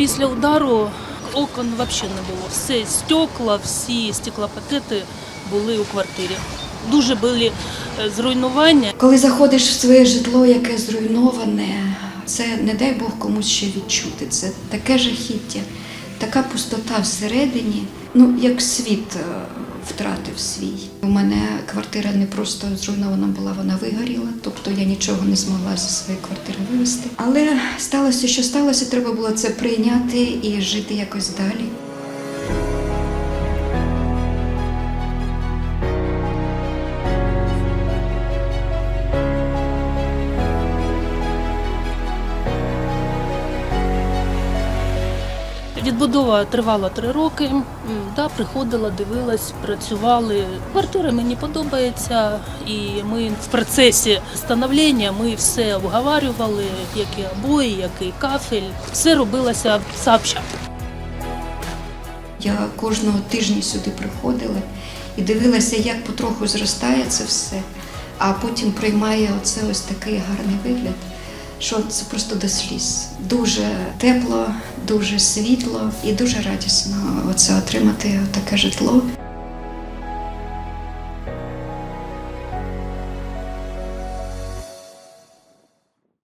Після удару окон взагалі не було. Все стекла, всі стеклопакети були у квартирі. Дуже були е, зруйнування. Коли заходиш в своє житло, яке зруйноване, це не дай Бог комусь ще відчути. Це таке жахіття, така пустота всередині, ну як світ е, втратив свій. У мене квартира не просто зруйнована була, вона вигоріла, тобто я нічого не змогла зі своєї квартири вивезти. Але сталося, що сталося, треба було це прийняти і жити якось далі. Відбудова тривала три роки. Да, приходила, дивилась, працювали. Квартира мені подобається, і ми в процесі становлення ми все обговорювали, які обої, який кафель. Все робилося сообща. Я кожного тижня сюди приходила і дивилася, як потроху зростає це все, а потім приймає оце ось такий гарний вигляд, що це просто до сліз. Дуже тепло, дуже світло і дуже радісно оце отримати таке житло.